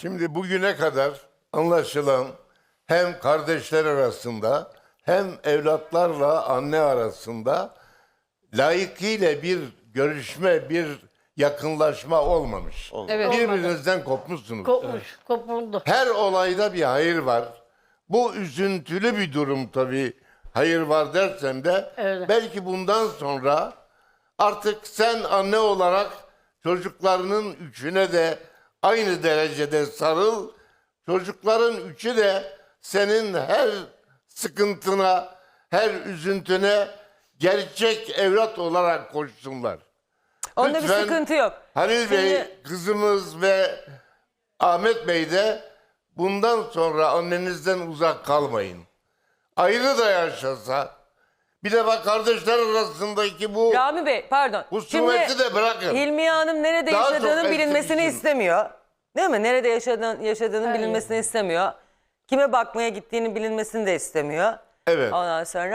Şimdi bugüne kadar anlaşılan hem kardeşler arasında hem evlatlarla anne arasında layıkıyla bir görüşme, bir yakınlaşma olmamış. Evet. Birbirinizden kopmuşsunuz. Kopmuş, kopuldu. Her olayda bir hayır var. Bu üzüntülü bir durum tabii. Hayır var dersem de Evet. belki bundan sonra artık sen anne olarak çocuklarının üçüne de aynı derecede sarıl. Çocukların üçü de senin her sıkıntına, her üzüntüne gerçek evlat olarak koşsunlar. Onda bir Lütfen sıkıntı yok. Halil Bey, Şimdi- kızımız ve Ahmet Bey de bundan sonra annenizden uzak kalmayın. Ayrı da yaşasa. Bir de bak kardeşler arasındaki bu Rami Bey pardon. husumeti de bırakın. Hilmiye Hanım nerede Daha çok yaşadığını bilinmesini esnetişim. istemiyor. Değil mi? Nerede yaşadığını, yaşadığını Hayır. bilinmesini istemiyor. Kime bakmaya gittiğini bilinmesini de istemiyor. Evet. Ondan sonra